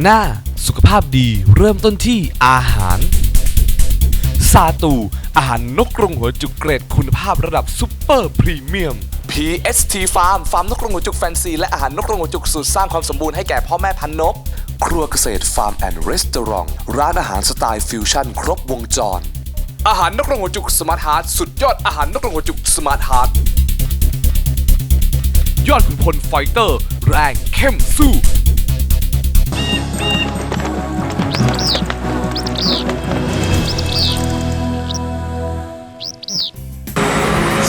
นาน่าสุขภาพดีเริ่มต้นที่อาหาร ซาตู อาหารนกกรงหัวจุกเกรดคุณภาพระดับซุปเปอร์พรีเมียม PST Farm ฟาร์มนกกรงหัวจุกแฟนซี และอาหารนกกรงหัวจุกสูตรสร้างความสมบูรณ์ให้แก่พ่อแม่พันธุ์นก ครัวเกษตรฟาร์มแอนด์รีสตอรองร้านอาหารสไตล์ฟิวชั่นครบวงจร อาหารนกกรงหัวจุกสมาร์ทฮาร์ดสุดยอดอาหารนกกรงหัวจุกสมาร์ทฮาร์ดยอดขุนพลไฟเตอร์ แรงเข้มสู้ ส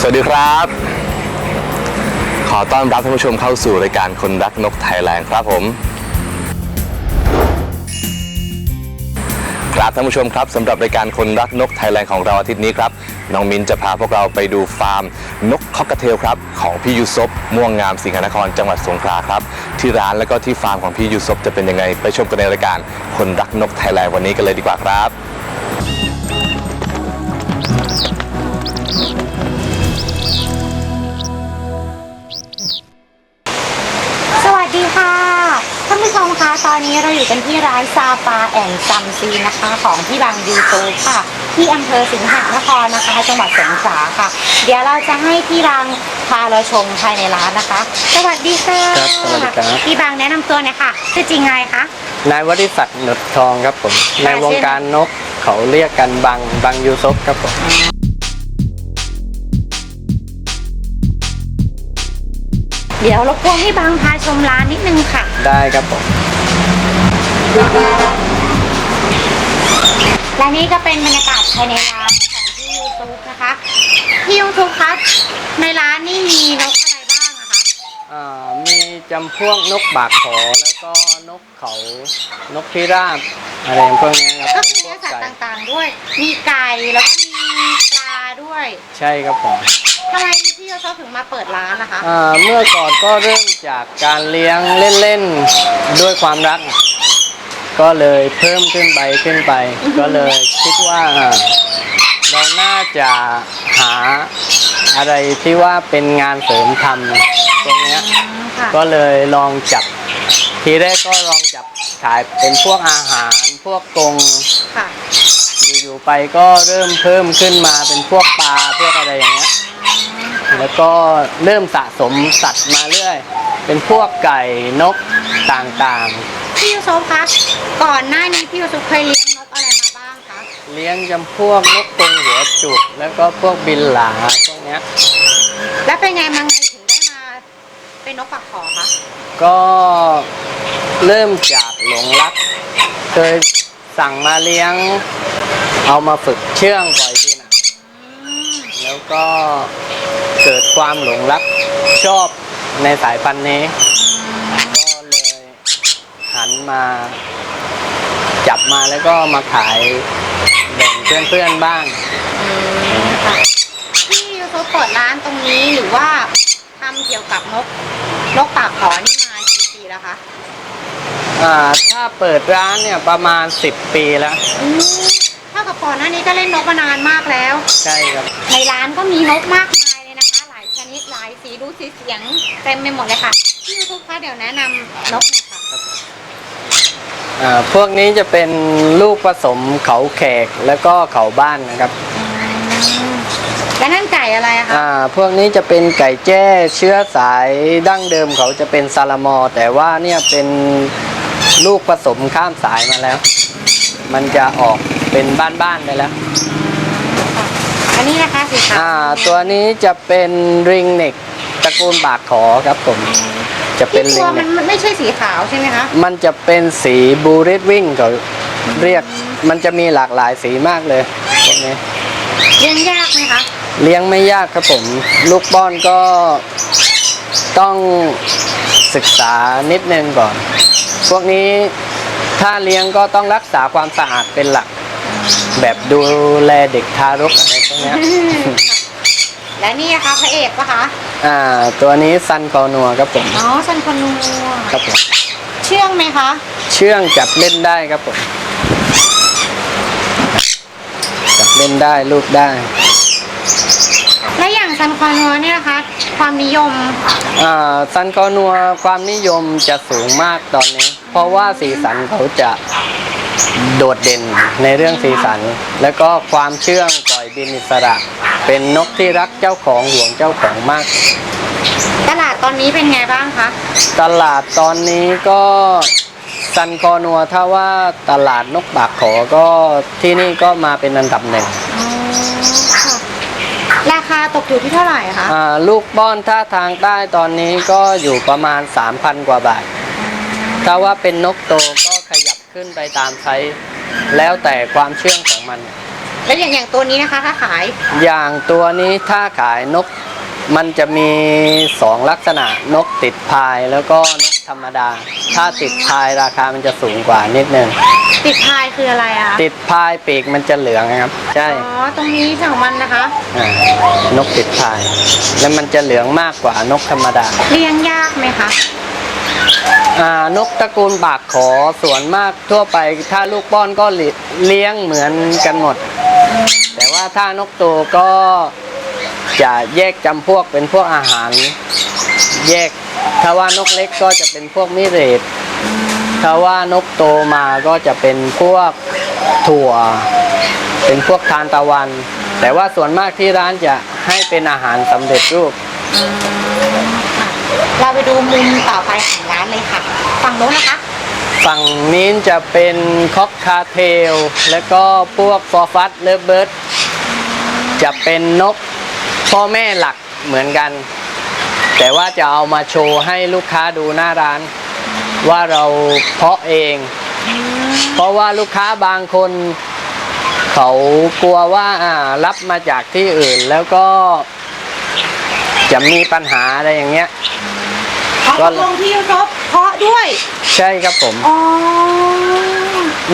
วัสดีครับ ขอต้อนรับท่านผู้ชมเข้าสู่รายการคนรักนกไทยแลนด์ครับผม ครับท่านผู้ชมครับสำหรับรายการคนรักนกไทยแลนด์ของเราอาทิตย์นี้ครับ น้องมินจะพาพวกเราไปดูฟาร์ม นกคอกเทลครับ ของพี่ยูซบม่วงงามสิงหนครจังหวัดสงขลาครับ ที่ร้านแล้วก็ที่ฟาร์มของพี่ยูซบจะเป็นยังไง ไปชมกันในรายการ คนรักนกไทยแลนด์วันนี้กันเลยดีกว่าครับสวัสดีค่ะท่านผู้ชมคะตอนนี้เราอยู่กันที่ร้านซาปาแอนซัมซีนะคะ ของพี่บางยูทูบค่ะ ที่อำเภอสิงหนครนะคะ จังหวัดสงขลาค่ะ เดี๋ยวเราจะให้พี่บางพาเราชมภายในร้านนะคะ สวัสดีค่ะครับสวัสดีครับ พี่บางแนะนำตัวหน่อยค่ะชื่อจริงอะไรคะ นายวริศักดิ์หนดทองครับผม ในค่ะวงการนกเขาเรียกกันบังบังยูซบครับผม เดี๋ยวรบกวนพี่บางพาชมร้านนิดนึงค่ะ ได้ครับผม และนี่ก็เป็นบรรยากาศภายในร้านของพี่ยูทูบนะคะพี่ยูทูบคะในร้านนี่มีนกอะไรบ้างอะคะอ่ามีจำพวกนกบากขอแล้วก็นกเขานกพิราบอะไรพวกเนี้ยคก็รับคือพเนื้วอกสัตไก่ว์ต่างๆด้วย มีไก่แล้วก็มีปลาด้วยใช่ครับผมทำไมพี่ยูทูบถึงมาเปิดร้านนะคะอ่าเมื่อก่อนก็เริ่มจากการเลี้ยงเล่นๆด้วยความรัก ก็เลยเพิ่มขึ้นไปขึ้นไป ก็เลยคิดว่าอ่าเราน่าจะหาอะไรที่ว่าเป็นงานเสริมทำตรงเนี้ยค่ะก็เลยลองจับ ทีแรกก็ลองจับขายเป็นพวกอาหารพวกกรงค่ะอยู่ๆไปก็เริ่มเพิ่มขึ้นมาเป็นพวกปลาพวกอะไรอย่างเงี้ย แล้วก็เริ่มสะสมสัตว์มาเรื่อย เป็นพวกไก่นกต่างพี่ยูทูบคะก่อนหน้านี้พี่ยูทูบเคยเลี้ยงนกอะไรมาบ้างคะๆ เลี้ยงจำพวกนกกรงหัวจุก แล้วก็พวกบินหลาพวกเนี้ย แล้วเป็นไงมาไงถึงได้มาเป็นนกปักขอคะก็เริ่มจากหลงรัก เคยสั่งมาเลี้ยง เอามาฝึกเชื่องปล่อยที่นะแล้ว ก็เกิดความหลงรักชอบในสายพันธุ์นี้ ก็เลยหันมาจับมาแล้วก็มาขายแบ่งเพื่อนๆบ้าง ค่ะพี่ยูทูบเปิดร้านตรงนี้หรือว่าทำเกี่ยวกับนกนกปากขอนี่มากี่ปีแล้วคะอ่าถ้าเปิดร้านเนี่ยประมาณ 10 ปีแล้ว อืมเท่ากับก่อนหน้านี้ก็เล่นนกมานานมากแล้ว ใช่ครับ ในร้านก็มีนกมากมายเลยนะคะ หลายชนิดหลายสีรูสีเสียงเต็มไปหมดเลยค่ะพี่ยูทูบคะเดี๋ยวแนะนำนกหน่อยค่ะอ่าพวกนี้จะเป็นลูกผสมเขาแขกแล้วก็เขาบ้านนะครับแล้วนั่นไก่อะไรอะคะอ่าพวกนี้จะเป็นไก่แจ้เชื้อสายดั้งเดิมเขาจะเป็นซาลามอ แต่ว่าเนี่ยเป็นลูกผสมข้ามสายมาแล้ว มันจะออก เป็นบ้านๆไปแล้ว อันนี้นะคะสีขาวอ่า ตัวนี้จะเป็นริงเน็กตระกูลบากขอครับผม จะเป็นที่ริตัวงมัเน็นกมันไม่ใช่สีขาวใช่ไหมคะมันจะเป็นสีบูริดวิ่งเขาเรียก มันจะมีหลากหลายสีมากเลยพวกนี้ เลี้ยงยากไหมคะเลี้ยงไม่ยากครับผม ลูกป้อนก็ต้องศึกษานิดนึงก่อน พวกนี้ถ้าเลี้ยงก็ต้องรักษาความสะอาดเป็นหลัก แบบดูแลเด็กทารกอะไรพวกเนี้ยและนี่นะคะพระเอกปะคะอ่า ตัวนี้ซันคอนัวครับผมอ๋อซันคอนัวครับผมเชื่องไหมคะ เชื่องจับเล่นได้ครับผมจับเล่นได้ลูกได้ และอย่างซันคอนัวเนี่ยนะคะความนิยมอ่าซันคอนัวความนิยมจะสูงมากตอนนี้ เพราะว่าสีสันเขาจะ โดดเด่นในเรื่องสีสัน แล้วก็ความเชื่องปล่อยบินอิสระ เป็นนกที่รักเจ้าของห่วงเจ้าของมาก ตลาดตอนนี้เป็นไงบ้างคะ ตลาดตอนนี้ก็ซันคอนัวถ้าว่าตลาดนกปากขอก็ที่นี่ก็มาเป็นอันดับหนึ่งอ๋อค่ะราคาตกอยู่ที่เท่าไหร่คะอ่าลูกป้อนท่าทางใต้ตอนนี้ก็อยู่ประมาณ 3,000 กว่าบาท ถ้าว่าเป็นนกโตก็ขยับ ขึ้นไปตามไซส์แล้วแต่ความเชื่องของมัน แล้วอย่างอย่างตัวนี้นะคะถ้าขาย อย่างตัวนี้ถ้าขายนกมันจะมีสองลักษณะนกติดพายแล้วก็นกธรรมดา ถ้าติดพายราคามันจะสูงกว่านิดนึงติดพายคืออะไรอะติดพายปีกมันจะเหลืองนะครับ ใช่อ๋อตรงนี้ของมันนะคะอ่านกติดพาย แล้วมันจะเหลืองมากกว่านกธรรมดา เลี้ยงยากไหมคะอ่า นกตระกูลปากขอส่วนมากทั่วไป ถ้าลูกป้อนก็เลี้ยงเหมือนกันหมด แต่ว่าถ้านกโตก็จะแยกจำพวกเป็นพวกอาหาร แยก ถ้าว่านกเล็กก็จะเป็นพวกมิเรตถ้าว่านกโตมาก็จะเป็นพวกถั่ว เป็นพวกทานตะวัน แต่ว่าส่วนมากที่ร้านจะให้เป็นอาหารสำเร็จรูป เราไปดูมุมต่อไปของร้านเลยค่ะ ฝั่งโน้นนะคะ ฝั่งนี้จะเป็นคอกคาเทล แล้วก็พวกฟอร์ฟัสเลเบิร์ดจะเป็นนกพ่อแม่หลักเหมือนกัน แต่ว่าจะเอามาโชว์ให้ลูกค้าดูหน้าร้าน ว่าเราเพาะเอง เพราะว่าลูกค้าบางคน เขากลัวว่ารับมาจากที่อื่นแล้วก็ จะมีปัญหาอะไรอย่างเงี้ยอ๋อก็ตกลงที่ยูทบเพาะด้วย ใช่ครับผม อ๋อ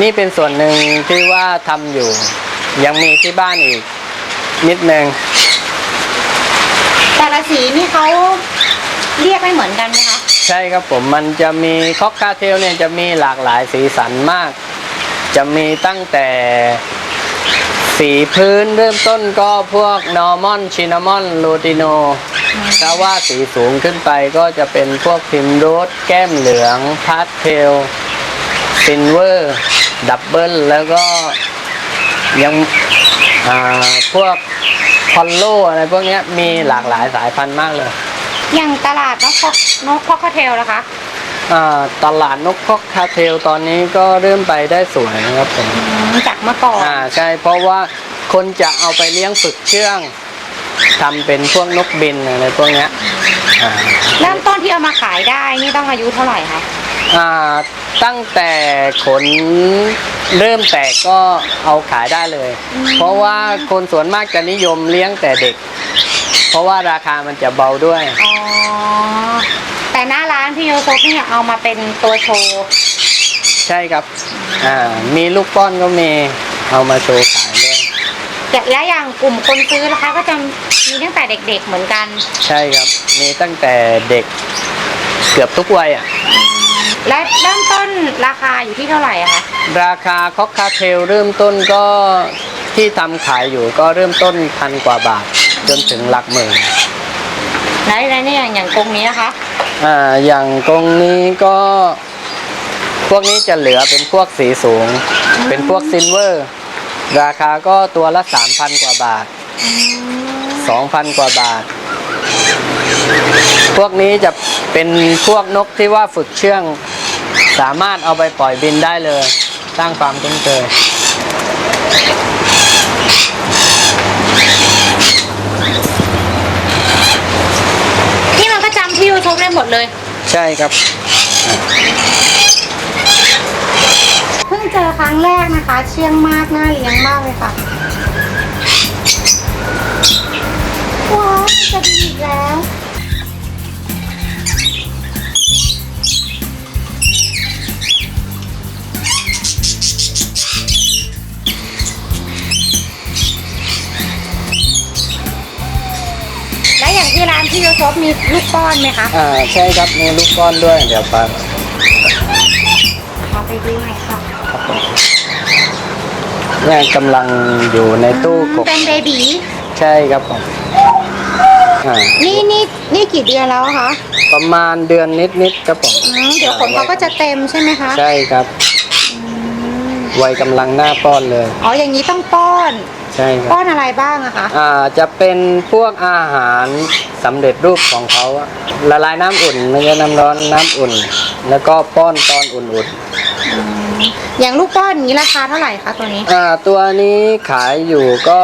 นี่เป็นส่วนหนึ่งที่ว่าทำอยู่ ยังมีที่บ้านอีก นิดนึงแต่ละสีนี่เขาเรียกไม่เหมือนกันไหมคะ ใช่ครับผมมันจะมีคอกคาเทลเนี่ยจะมีหลากหลายสีสันมาก จะมีตั้งแต่ สีพื้นเริ่มต้นก็พวกนอร์มอนชินามอนลูติโนถ้าว่าสีสูงขึ้นไปก็จะเป็นพวกพิมโรสแก้มเหลืองพาสเทลซินเวอร์ ดับเบิล แล้วก็ยังพวกพอลโลอะไรพวกนี้มีหลากหลายสายพันธุ์มากเลย อย่างตลาดนกคอกนกคอกเทลนะคะ ตลาดนกคอกคาเทลตอนนี้ก็เริ่มไปได้สวยนะครับผมอืมจากเมื่อก่อนอ่าใช่เพราะว่าคนจะเอาไปเลี้ยงฝึกเชื่องทำเป็นพวกนกบินอะไรพวกเนี้ยอ่าเริ่มต้นที่เอามาขายได้นี่ต้องอายุเท่าไหร่คะอ่าตั้งแต่ขนเริ่มแตกก็เอาขายได้เลย เพราะว่าคนส่วนมากจะนิยมเลี้ยงแต่เด็ก เพราะว่าราคามันจะเบาด้วยอ๋อ แต่หน้าร้านพี่ยูทบเนี่ยเอามาเป็นตัวโชว์ ใช่ครับ อ่า มีลูกป้อนก็มีเอามาโชว์ขายด้วยแต่และอย่างกลุ่มคนซื้อนะคะก็จะมีตั้งแต่เด็กๆเหมือนกัน ใช่ครับ มีตั้งแต่เด็กเกือบทุกวัยอะ และเริ่มต้นราคาอยู่ที่เท่าไหร่อะคะ ราคาคอกคาเทลเริ่มต้นก็ที่ทำขายอยู่ก็เริ่มต้นพันกว่าบาทจนถึงหลักหมื่น และและเนี่ยอย่างอย่างกรงนี้นะคะ อ่าอย่างกรงนี้ก็พวกนี้จะเหลือเป็นพวกสีสูง เป็นพวกซิลเวอร์ ราคาก็ตัวละ 3,000 กว่าบาท 2,000 กว่าบาท พวกนี้จะเป็นพวกนกที่ว่าฝึกเชื่อง สามารถเอาไปปล่อยบินได้เลย สร้างความคุ้นเคย นี่มันก็ จำพี่ยูทบได้หมดเลย ใช่ครับ เพิ่งเจอครั้งแรกนะคะ เชื่องมากน่าเลี้ยงมากเลยค่ะ ว้าวจะดีอีกแล้ว อย่างที่ร้านพี่ยูทบมีลูกป้อนไหมคะอ่าใช่ครับมีลูกก้อนด้วย เดี๋ยวไปขอไปดูหน่อยค่ะเนี่ยกำลังอยู่ในตู้กบเป็นเบบีใช่ครับผมอ่านี่นี่นี่กี่เดือนแล้วอะคะประมาณเดือนนิดๆครับผมอืมเดี๋ยวขนเขาก็จะเต็มใช่ไหมคะใช่ครับวัยกำลังหน้าป้อนเลย อ๋ออย่างนี้ต้องป้อน ใช่ครับ ป้อนอะไรบ้างอะคะ อ่าจะเป็นพวกอาหาร สำเร็จรูปของเขาอะละลายน้ำอุ่นไม่ใช่น้ำร้อนน้ำอุ่น แล้วก็ป้อนตอนอุ่นอย่างลูกป้อนอย่างนี้ราคาเท่าไหร่คะตัวนี้ ๆอ่าตัวนี้ขายอยู่ก็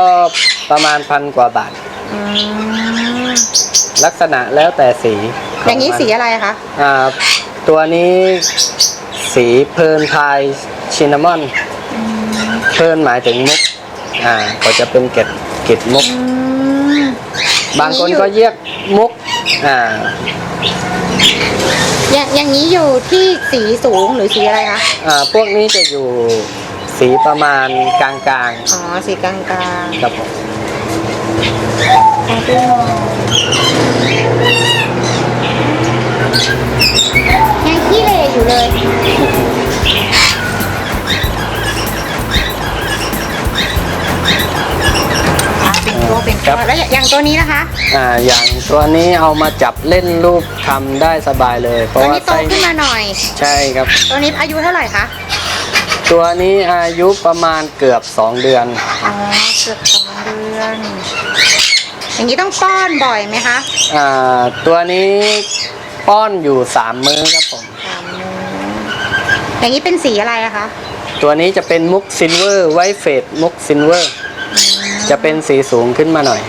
ประมาณพันกว่าบาท อืมลักษณะแล้วแต่สีขอย่างนี้มัสีอะไรคะ อ่าตัวนี้สีเพลิร์นไทยชินนามอน เพลิร์นหมายถึงมุกอ่าก็จะเป็นเกล็ดเกล็ดมุก อืม บางคนก็เรียกมุกอ่าอย่างอย่างนี้อยู่ที่สีสูงหรือสีอะไรคะอ่าพวกนี้จะอยู่สีประมาณกลางอ๋อสีกลางกลางๆครับผมขอดูหน่อยยังขี้เหร่อยู่เลย เป็นตัวเป็นตัวแล้วอย่างอย่างตัวนี้นะคะอ่าอย่างตัวนี้เอามาจับเล่นรูปทำได้สบายเลย เพตัวราะว่านี้โตไส้ขึ้นมาหน่อย ใช่ครับ ตัวนี้อายุเท่าไหร่คะตัวนี้อายุประมาณเกือบ 2 เดือน อ๋อเกือบสองเดือนอย่างนี้ต้องป้อนบ่อยไหมคะอ่าตัวนี้ป้อนอยู่ 3 มื้อครับผมสามมื้ออย่างนี้เป็นสีอะไรอะคะตัวนี้จะเป็นมุกซิลเวอร์ไวท์เฟดมุกซิลเวอร์ จะเป็นสีสูงขึ้นมาหน่อย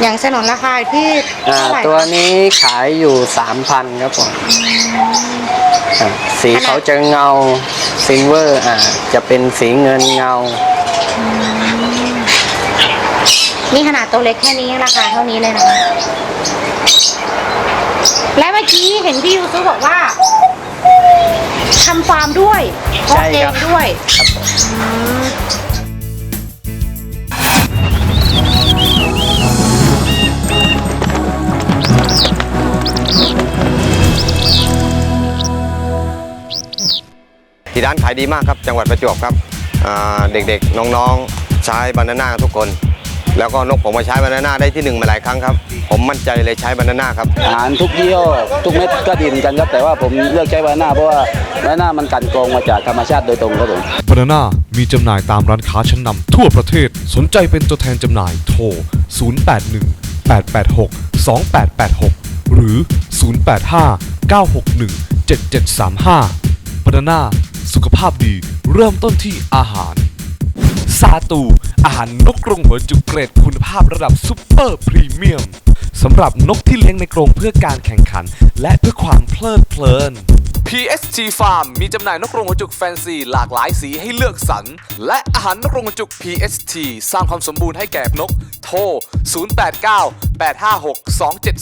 อย่างสนนราคาอยู่ที่อ่าเท่าไหร่ตัวคะนี้ขายอยู่ 3,000ครับผมอ่าสีเขาจะเงาซิลเวอร์อ่าจะเป็นสีเงินเงา นี่ขนาดตัวเล็กแค่นี้ราคาเท่านี้เลยนะคะ และเมื่อกี้เห็นพี่ยูซุบอกว่าทำฟาร์มด้วยเพาะใช่เอครังบ ด้วยครับผมอืม ที่ร้านขายดีมากครับ จังหวัดประจวบครับอ่าเด็กๆน้องๆใช้บานาน่าทุกคน แล้วก็นกผมมาใช้บานาน่าได้ที่หนึ่งมาหลายครั้งครับ ผมมั่นใจเลยใช้บานาน่าครับอาหารทุกยี่ห้อทุกเม็ดก็ดีเหมือนกันครับ แต่ว่าผมเลือกใช้บานาน่าเพราะว่าบานาน่ามันกลันกรองมาจากธรรมชาติโดยตรงครับผมบานาน่ามีจำหน่ายตามร้านค้าชั้นนำทั่วประเทศสนใจเป็นตัวแทนจำหน่ายโทร 081 886 2886 หรือ 085 961 7735บานาน่า สุขภาพดีเริ่มต้นที่อาหารซาตู อาหารนกกรงหัวจุกเกรดคุณภาพระดับซุปเปอร์พรีเมียมสำหรับนกที่เลี้ยงในกรงเพื่อการแข่งขัน และเพื่อความเพลิดเพลิน PST Farm มีจำหน่ายนกกรงหัวจุกแฟนซี หลากหลายสีให้เลือกสรร และอาหารนกกรงหัวจุก PST สร้างความสมบูรณ์ให้แก่นก โทร 089 856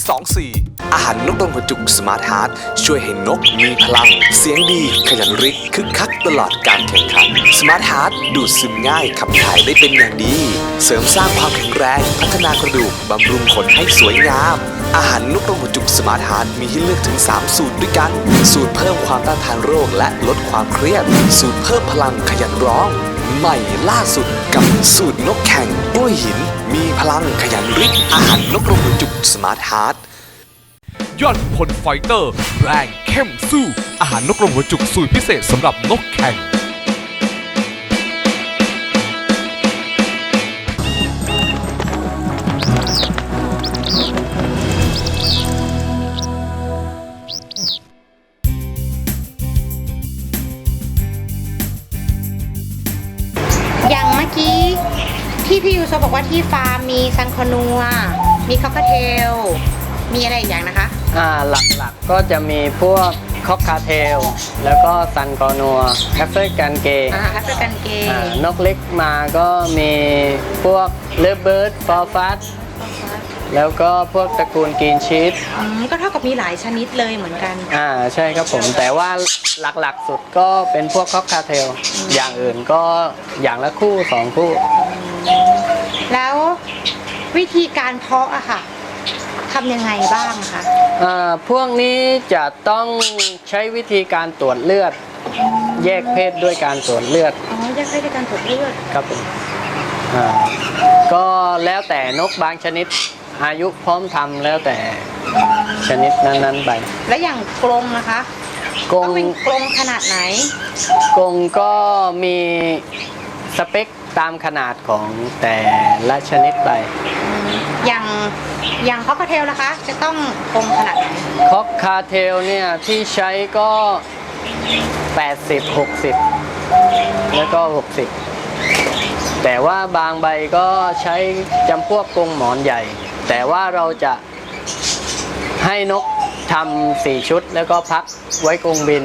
2724 อาหารนกกรงหัวจุกสมาร์ทฮาร์ดช่วยให้นกมีพลัง เสียงดี ขยันริกคึกคักตลอดการแข่งขัน สมาร์ทฮาร์ดดูดซึมง่ายขับถ่ายได้เป็นอย่างดี เสริมสร้างความแข็งแรง พัฒนากระดูกบำรุงขนให้สวยงาม อาหารนกกรงหัวจุกสมาร์ทฮาร์ดมีให้เลือกถึง 3 สูตรด้วยกัน สูตรเพิ่มความต้านทานโรคและลดความเครียด สูตรเพิ่มพลังขยันร้อง ใหม่ล่าสุดกับสูตรนกแข่งกล้วยหิน มีพลังขยันริกอาหารนกกรงหัวจุกสมาร์ทฮาร์ดยอดพลไฟเตอร์ แรงเข้มสู้ อาหารนกกรงหัวจุกสูตรพิเศษสำหรับนกแข่ง ที่พี่ยูโซบอกว่าที่ฟาร์มมีซันคอนัว มีคอกเทล มีอะไรอีกอย่างนะคะ อ่าหลักๆก็จะมีพวกคอกคาเทล แล้วก็ซันกอนัวแอฟริกันเกย์อ่าแอฟริกันเกย์นกเล็กมาก็มีพวกเลเบิร์ดฟอร์ฟัส แล้วก็พวกตระกูลกรีนชีสอืมก็เท่ากับมีหลายชนิดเลยเหมือนกัน อ่าใช่ครับผม แต่ว่าหลักๆสุดก็เป็นพวกคอกคาเทล อย่างอื่นก็อย่างละคู่สองคู่ แล้ววิธีการเพาะอะค่ะทำยังไงบ้างคะอ่าพวกนี้จะต้องใช้วิธีการตรวจเลือด แยกเพศด้วยการตรวจเลือดอ๋อแยกได้ด้วยการตรวจเลือดครับผมอ่าก็แล้วแต่นกบางชนิด อายุพร้อมทำแล้วแต่ชนิดนั้นๆไป และอย่างกรงนะคะกรต้องงเป็นกรงขนาดไหนกรงก็มีสเปคตามขนาดของแต่ละชนิดไป อย่างอย่างคอกเทลนะคะ จะต้องกรงขนาดไหนคอกคาเทลเนี่ยที่ใช้ก็ 80 60 แล้วก็ 60 แต่ว่าบางใบก็ใช้จำพวกกรงหมอนใหญ่ แต่ว่าเราจะให้นกทำสี่ชุดแล้วก็พักไว้กรงบิน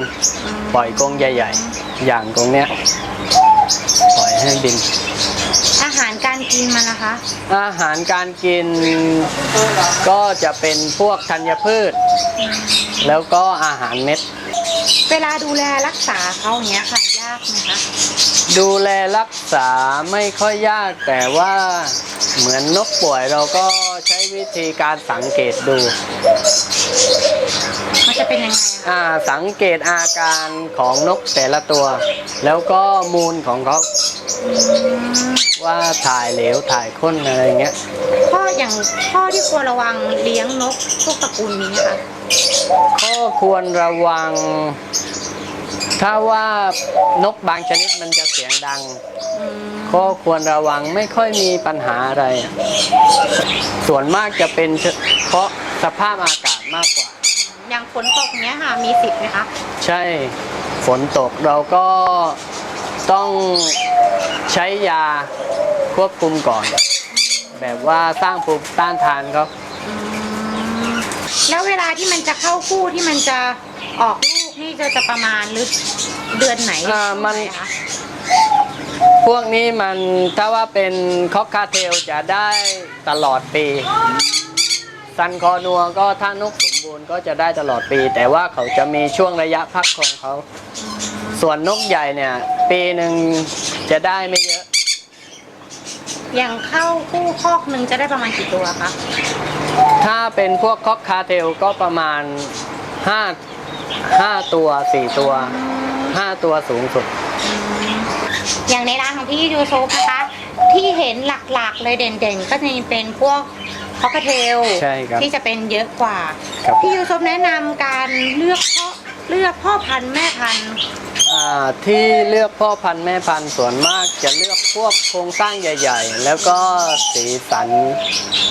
ปล่อยกรงใหญ่ ๆ อย่างกรงเนี้ยปล่อยให้บิน อาหารการกินมันนะคะ อาหารการกินก็จะเป็นพวกธัญพืช แล้วก็อาหารเม็ด เวลาดูแลรักษาเขาอย่างเงี้ยค่ะยากไหมคะ ดูแลรักษาไม่ค่อยยากแต่ว่าเหมือนนกป่วยเราก็ใช้วิธีการสังเกตดู มันจะเป็นยังไงอะคะอ่าสังเกตอาการของนกแต่ละตัว แล้วก็มูลของเขาว่าถ่ายเหลวถ่ายข้นอะไรเงี้ยข้ออย่างข้อที่ควรระวังเลี้ยงนกพวกตระกูลนี้ค่ะก็ควรระวัง ถ้าว่านกบางชนิดมันจะเสียงดังอืมก็ควรระวังไม่ค่อยมีปัญหาอะไร ส่วนมากจะเป็นเฉเพราะสภาพอากาศมากกว่า อย่างฝนตกเนี้ยค่ะ มีสิทธิ์ไหมคะ ใช่ ฝนตกเราก็ต้องใช้ยาควบคุมก่อน แบบว่าสร้างภูมิต้านทานเขา แล้วเวลาที่มันจะเข้าคู่ที่มันจะออกลูกนี่จะจะประมาณหรือเดือนไหนอ่ามัน ช่วงไหคะพวกนี้มันถ้าว่าเป็นคอกคาเทลจะได้ตลอดปี ซันคอนัวก็ถ้านกสมบูรณ์ก็จะได้ตลอดปี แต่ว่าเขาจะมีช่วงระยะพักของเขา ส่วนนกใหญ่เนี่ย ปีหนึ่งจะได้ไม่เยอะ อย่างเข้าคู่คอกหนึ่งจะได้ประมาณกี่ตัวคะ ถ้าเป็นพวกคอกคาเทลก็ประมาณ 5 5 ตัว 4 ตัว 5 ตัวสูงสุด อย่างในร้านของพี่ยูโซฟนะคะ ที่เห็นหลักๆเลยเด่นๆ ก็จะเป็นพวกคอกเทลใช่ครับที่จะเป็นเยอะกว่า ครับ พี่ยูโซฟแนะนำการเลือกพ่อเลือกพ่อพันธุ์แม่พันธุ์อ่าที่เลือกพ่อพันธุ์แม่พันธุ์ส่วนมากจะเลือกพวกโครงสร้างใหญ่ ๆ แล้วก็สีสัน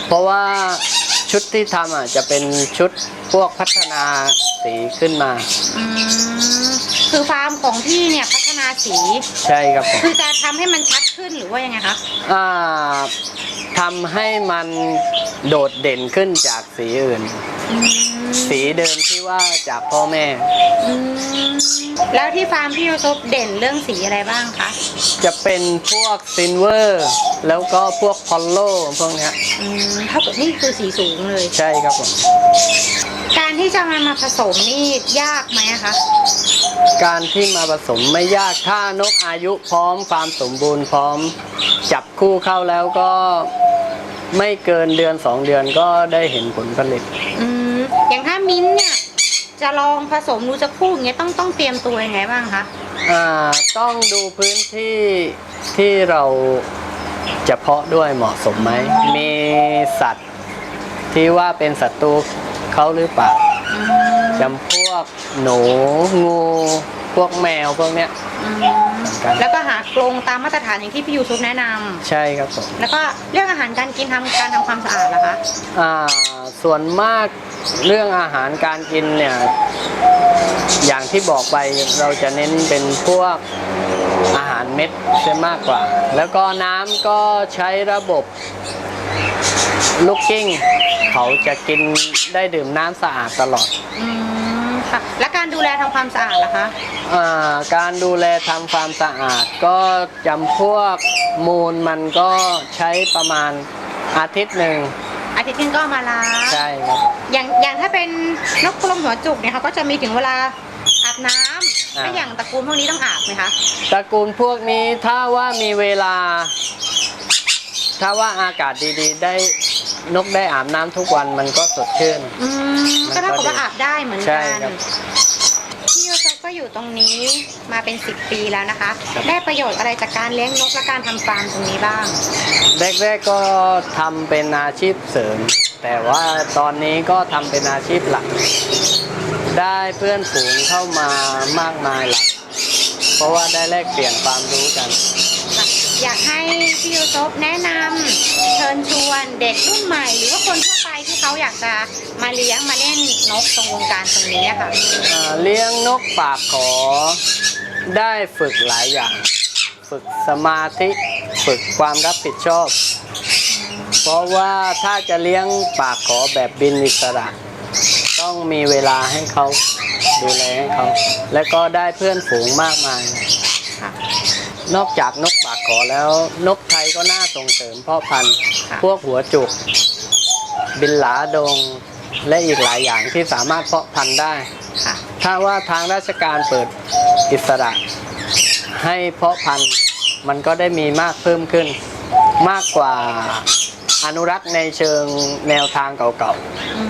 เพราะว่า ชุดที่ทำอะจะเป็นชุดพวกพัฒนาสีขึ้นมา อืมคือฟาร์มของพี่เนี่ยพัฒนาสี ใช่ครับผมคือจะทำให้มันชัดขึ้นหรือว่ายังไงคะ อ่า ทำให้มันโดดเด่นขึ้นจากสีอื่น สีเดิมที่ว่าจากพ่อแม่ อืมแล้วที่ฟาร์มพี่ยูโซฟเด่นเรื่องสีอะไรบ้างคะจะเป็นพวกซินเวอร์ แล้วก็พวกพอลโลพวกเนี้ยอืมเท่ากับนี่คือสีสูงเลย ใช่ครับผม การที่จะมามาผสมนี่ยากไหมอะคะ การที่มาผสมไม่ยากถ้านกอายุพร้อมความสมบูรณ์พร้อม จับคู่เข้าแล้วก็ไม่เกินเดือนสองเดือนก็ได้เห็นผลผลิต อืมอย่างถ้ามิ้นท์เนี่ยจะลองผสมดูจะคู่อย่างเงี้ยต้องต้องเตรียมตัวยังไงบ้างคะ อ่าต้องดูพื้นที่ที่เราจะเพาะด้วยเหมาะสมไหม มีสัตว์ที่ว่าเป็นศัตรูเขาหรือเปล่า จำพวกหนูงูพวกแมวพวกเนี้ยอืมกันแล้วก็หากรงตามมาตรฐานอย่างที่พี่ยูทูบแนะนำใช่ครับผมแล้วก็เรื่องอาหารการกินทำการทำความสะอาดล่ะคะอ่าส่วนมากเรื่องอาหารการกินเนี่ย อย่างที่บอกไปเราจะเน้นเป็นพวกอาหารเม็ดเสียมากกว่า แล้วก็น้ำก็ใช้ระบบ ลูกกิ้ง เขาจะกินได้ดื่มน้ำสะอาดตลอดอืมค่ะและการดูแลทำความสะอาดล่ะคะอ่าการดูแลทำความสะอาดก็จำพวกมูลมันก็ใช้ประมาณอาทิตย์หนึ่งอาทิตย์หนึงก็เอามาล้างใช่ครับอย่างอย่างถ้าเป็นนกกรงหัวจุกเนี่ยเขาก็จะมีถึงเวลาอาบน้ำอ่าแล้วอย่างตระกูลพวกนี้ต้องอาบไหมคะ ตระกูลพวกนี้ถ้าว่ามีเวลา ถ้าว่าอากาศดีๆ ได้ นกได้อาบน้ำทุกวันมันก็สดชื่น อืมมันก็ก็เท่ากับว่าดีอาบได้เหมือนใช่กันครับ พี่โยซฟก็อยู่ตรงนี้มาเป็น 10 ปีแล้วนะคะได้ประโยชน์อะไรจากการเลี้ยงนกและการทำฟาร์มตรงนี้บ้าง แรกๆก็ทำเป็นอาชีพเสริม แต่ว่าตอนนี้ก็ทำเป็นอาชีพหลัก ได้เพื่อนฝูงเข้ามามากมายหลัก เพราะว่าได้แลกเปลี่ยนความรู้กัน อยากให้พี่ยูซบแนะนำเชิญชวนเด็กรุ่นใหม่ หรือว่าคนทั่วไปที่เขาอยากจะมาเลี้ยงมาเล่นนกตรงวงการตรงนี้ค่ะอ่าเลี้ยงนกปากขอ ได้ฝึกหลายอย่าง ฝึกสมาธิฝึกความรับผิดชอบ เพราะว่าถ้าจะเลี้ยงปากขอแบบบินอิสระ ต้องมีเวลาให้เขาดูแลให้เขา และก็ได้เพื่อนฝูงมากมาย นอกจากนกปากขอแล้ว นกไทยก็น่าส่งเสริมเพ่อพันธุ์ค่ะพวกหัวจุก บินหลาดง และอีกหลายอย่างที่สามารถเพาะพันธุ์ได้ค่ะถ้าว่าทางราชการเปิดอิสระ ให้เพาะพันธุ์มันก็ได้มีมากเพิ่มขึ้น มากกว่า อนุรักษ์ในเชิงแนวทางเก่าอื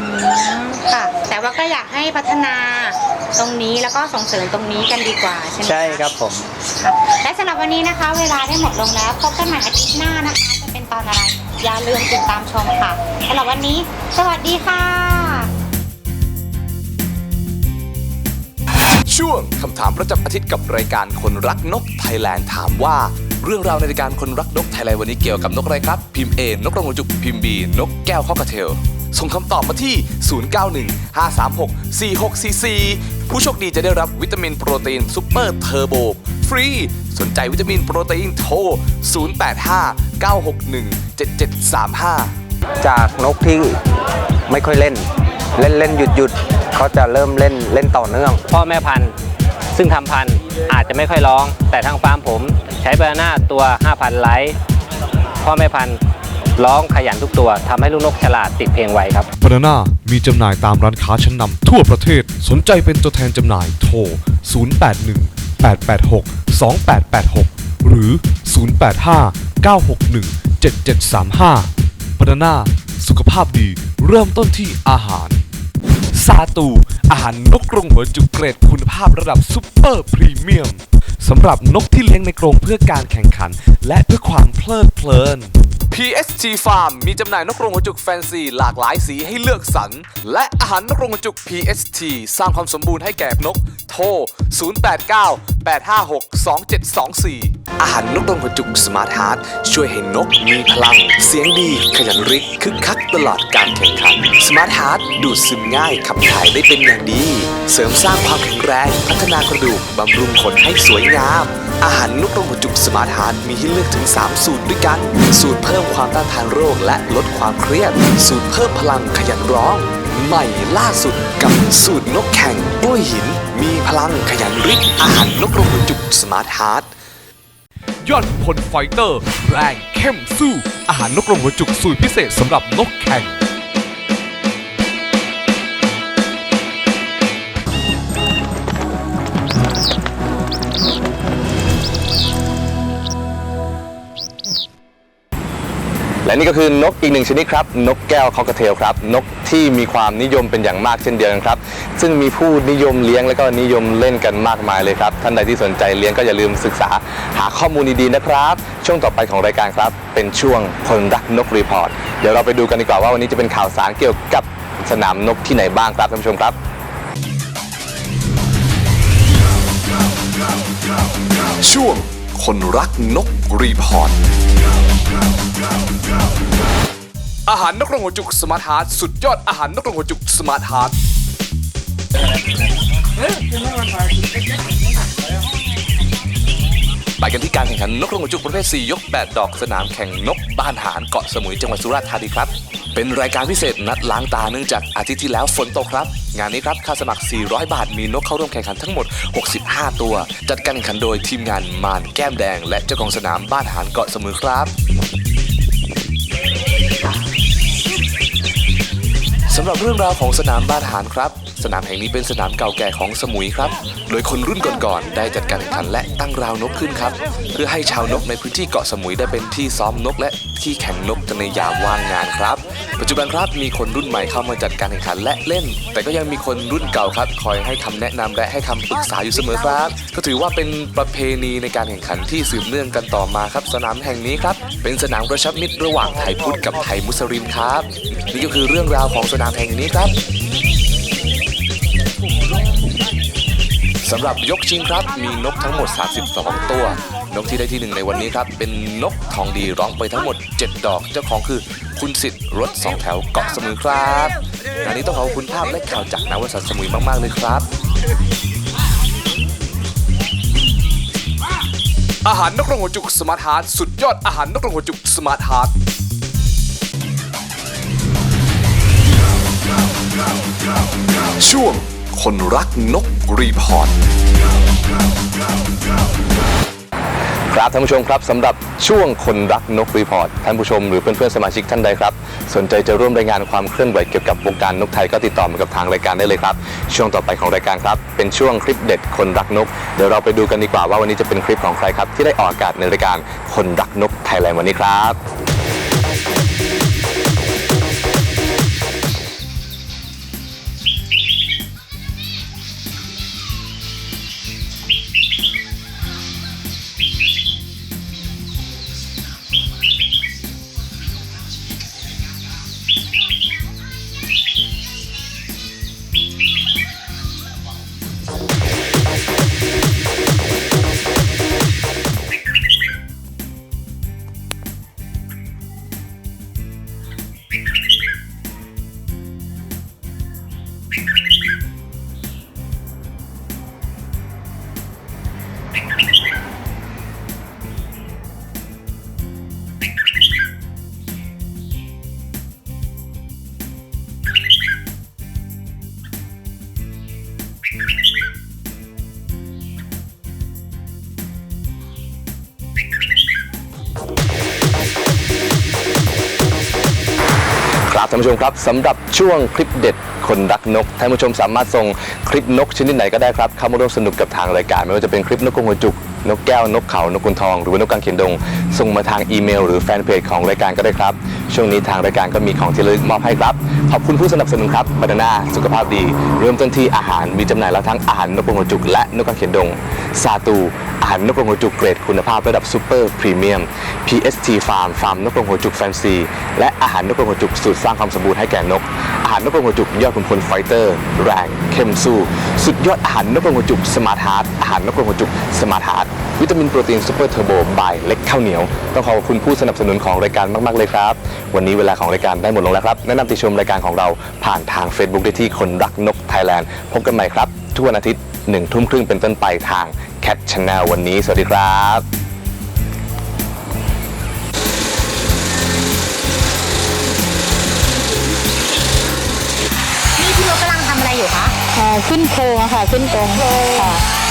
มค่ะ แต่ว่าก็อยากให้พัฒนาตรงนี้แล้วก็ส่งเสริมตรงนี้กันดีกว่าใช่ไหมๆ คะ ใช่ครับผม ค่ะและสำหรับวันนี้นะคะ เวลาได้หมดลงแล้วพบกันใหม่อาทิตย์หน้านะคะ จะเป็นตอนอะไร อย่าลืมติดตามชมค่ะสำหรับวันนี้ สวัสดีค่ะ ช่วงคำถามประจำอาทิตย์กับรายการคนรักนกไทยแลนด์ถามว่า เรื่องราวในรายการคนรักนกไทยแลนด์วันนี้เกี่ยวกับนกอะไรครับ พิมพ์ A นกกระหัวจุกพิมพ์ B นกแก้วข้อกระเทลส่งคำตอบมาที่ 0915364644 ผู้โชคดีจะได้รับวิตามินโปรตีนซูเปอร์เทอร์โบฟรี สนใจวิตามินโปรตีนโทร 0859617735 จากนกที่ไม่ค่อยเล่น เล่นเล่นหยุดหยุดเขาจะเริ่มเล่นเล่นต่อเนื่อง พ่อแม่พันธุ์ ซึ่งทำพันธุ์อาจจะไม่ค่อยร้อง แต่ทางฟาร์มผมใช้บานาน่าตัว 5,000 ไลท์พ่อแม่พันธุ์ร้องขยันทุกตัวทำให้ลูกนกฉลาดติดเพลงไวครับ บานาน่ามีจำหน่ายตามร้านค้าชั้นนำทั่วประเทศ สนใจเป็นตัวแทนจำหน่ายโทร 081 886 2886 หรือ 085 961 7735บานาน่าสุขภาพดีเริ่มต้นที่อาหาร ซาตู อาหารนกกรงหัวจุกเกรดคุณภาพระดับซุปเปอร์พรีเมียมสำหรับนกที่เลี้ยงในกรงเพื่อการแข่งขัน และเพื่อความเพลิดเพลิน PST Farm มีจำหน่ายนกกรงหัวจุกแฟนซีหลากหลายสีให้เลือกสรร และอาหารนกกรงหัวจุก PST สร้างความสมบูรณ์ให้แก่นก โทร 089 856 2724 อาหารนกกรงหัวจุกสมาร์ทฮาร์ดช่วยให้นกมีพลัง เสียงดี ขยันริกคึกคักตลอดการแข่งขันสมาร์ทฮาร์ดดูดซึมง่ายขับถ่ายได้เป็นอย่างดี เสริมสร้างความแข็งแรง พัฒนากระดูกบำรุงขนให้สวยงาม อาหารนกกรงหัวจุกสมาร์ทฮาร์ดมีให้เลือกถึง 3 สูตรด้วยกัน สูตรเพิ่มความต้านทานโรค และลดความเครียด สูตรเพิ่มพลังขยันร้องใหม่ล่าสุดกับสูตรนกแข่งกล้วยหิน มีพลังขยันริกอาหารนกกรงหัวจุกสมาร์ทฮาร์ด ยอดพลไฟเตอร์ แรงเข้มสู้ อาหารนกกรงหัวจุกสูตรพิเศษสำหรับนกแข่ง และนี่ก็คือนกอีกหนึ่งชนิดครับ นกแก้วคอกเทลครับ นกที่มีความนิยมเป็นอย่างมากเช่นเดียวกันครับ ซึ่งมีผู้นิยมเลี้ยงและก็นิยมเล่นกันมากมายเลยครับ ท่านใดที่สนใจเลี้ยงก็อย่าลืมศึกษาหาข้อมูลดีๆนะครับ ช่วงต่อไปของรายการครับ เป็นช่วงคนรักนกรีพอร์ต เดี๋ยวเราไปดูกันดีกว่าว่าวันนี้จะเป็นข่าวสารเกี่ยวกับสนามนกที่ไหนบ้างครับท่านผู้ชมครับ ช่วงคนรักนกรีพอร์ต อาหารนกกรงหัวจุกสมาร์ทฮาร์ดสุดยอดอาหารนกกรงหัวจุกสมาร์ทฮาร์ดไปกันที่การแข่งขันนกกรงหัวจุกประเภท 4 ยก 8 ดอกสนามแข่งนกบ้านหานเกาะสมุยจังหวัดสุราษฎร์ธานีครับ เป็นรายการพิเศษนัดล้างตาเนื่องจากอาทิตย์ที่แล้วฝนตกครับ งานนี้ครับค่าสมัคร 400 บาทมีนกเข้าร่วมแข่งขันทั้งหมด 65 ตัว จัดการแข่งขันโดยทีมงานมานแก้มแดง และเจ้าของสนามบ้านหานเกาะสมุยครับำหรับเรื่องราวของสนามบานหานครับ สนามแห่งนี้เป็นสนามเก่าแก่ของสมุยครับ โดยคนรุ่นก่อนๆได้จัดการแข่งขันและตั้งราวนกขึ้นครับ เพื่อให้ชาวนกในพื้นที่เกาะสมุยได้เป็นที่ซ้อมนก และที่แข่งนกในยามว่างงานครับ ปัจจุบันครับมีคนรุ่นใหม่เข้ามาจัดการแข่งขันและเล่น แต่ก็ยังมีคนรุ่นเก่าครับ คอยให้คำแนะนำและให้คำปรึกษาอยู่เสมอครับ ก็ถือว่าเป็นประเพณีในการแข่งขันที่สืบเนื่องกันต่อมาครับ สนามแห่งนี้ครับเป็นสนามกระชับมิตรระหว่างไทยพุทธกับไทยมุสลิมครับ นี่ก็คือเรื่องราวของสนามแห่งนี้ครับ สำหรับยกชิงครับมีนกทั้งหมด 32 ตัว นกที่ได้ที่หนึ่งในวันนี้ครับ เป็นนกทองดีร้องไปทั้งหมด 7 ดอก เจ้าของคือคุณสิทธิ์รถสองแถวเกาะสมุยครับงานนี้ต้องขอบคุณภาพและข่าวจากนวสัตว์สมุยมาก ๆ เลยครับ อาหารนกกรงหัวจุกสมาร์ทฮาร์ดสุดยอดอาหารนกกรงหัวจุกสมาร์ทฮาร์ดช่วง คนรักนกรีพอร์ต ครับท่านผู้ชมครับสำหรับช่วงคนรักนกรีพอร์ตท่านผู้ชมหรือเพื่อนๆสมาชิกท่านใดครับ สนใจจะร่วมรายงานความเคลื่อนไหวเกี่ยวกับวงการนกไทยก็ติดต่อมากับทางรายการได้เลยครับ ช่วงต่อไปของรายการครับ เป็นช่วงคลิปเด็ดคนรักนก เดี๋ยวเราไปดูกันดีกว่าว่าวันนี้จะเป็นคลิปของใครครับที่ได้ออกอากาศในรายการคนรักนกไทยแลนด์วันนี้ครับ ครับท่านผู้ชมครับสำหรับช่วงคลิปเด็ดคนรักนกท่านผู้ชมสามารถส่งคลิปนกชนิดไหนก็ได้ครับเข้ามาร่วมสนุกกับทางรายการ ไม่ว่าจะเป็นคลิปนกกรงหัวจุก นกแก้วนกเขา นกกุนทอง หรือว่านกกางเขนดง ส่งมาทางอีเมล หรือแฟนเพจของรายการก็ได้ครับ ช่วงนี้ทางรายการก็มีของที่ระลึกมอบให้ครับ ขอบคุณผู้สนับสนุนครับบานาน่าสุขภาพดี เริ่มต้นที่อาหารมีจำหน่ายแล้วทั้งอาหารนกกรงหัวจุกและนกกางเขนดงซาตูอาหารนกกรงหัวจุกเกรดคุณภาพระดับซูเปอร์พรีเมียม PST Farm ฟาร์มนกกรงหัวจุกแฟนซีและอาหารนกกรงหัวจุกสูตรสร้างความสมบูรณ์ให้แก่นก อาหารนกกรงหัวจุกยอดขุนพลไฟเตอร์ แรงเข้มสู้ สุดยอดอาหารนกกรงหัวจุกสมาร์ทฮาร์ดอาหารนกกรงหัวจุกสมาร์ทฮาร์ด วิตามินโปรตีนซูเปอร์เทอร์โบบายเล็กข้าวเหนียว ต้องขอบคุณผู้สนับสนุนของรายการมาก ๆ เลยครับ วันนี้เวลาของรายการได้หมดลงแล้วครับ แนะนำติชมรายการของเราผ่านทาง Facebook ได้ที่คนรักนกไทยแลนด์พบกันใหม่ครับ ทุกวันอาทิตย์หนึ่งทุ่มครึ่งเป็นต้นไปทาง Cat Channel วันนี้ สวัสดีครับนี่พี่นกกำลังทำอะไรอยู่คะ อ่าขึ้นโครงอะค่ะ ขึ้นกรงค่ะ